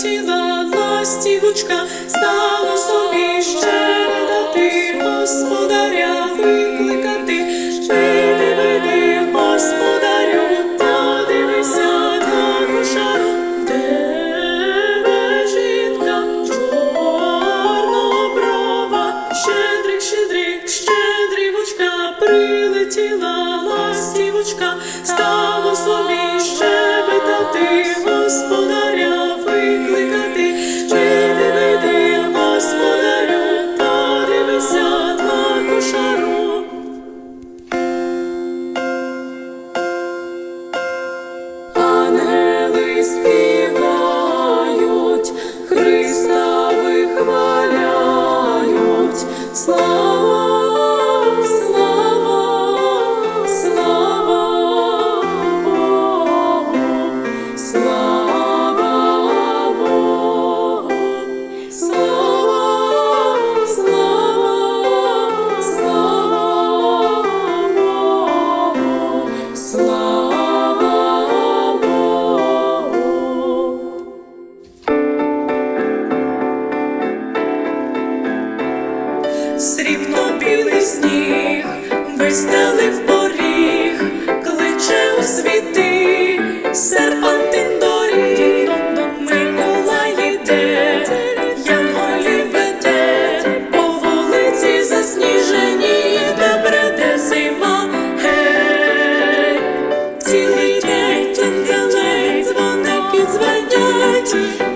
прилетіла ластівочка, стало собі ще дати господаря викликати. Вийди, вийди, господарю, та дивися на кошару, де жінка? Чорноброва, щедрик, щедрик, щедрівочка, прилетіла срібно білий сніг, вистелив поріг, кличе у світи, серпантин доріг, минула йде, янголі веде, по вулиці засніжені, де бреде зима, гей, цілий день, дзвоники дзвонять.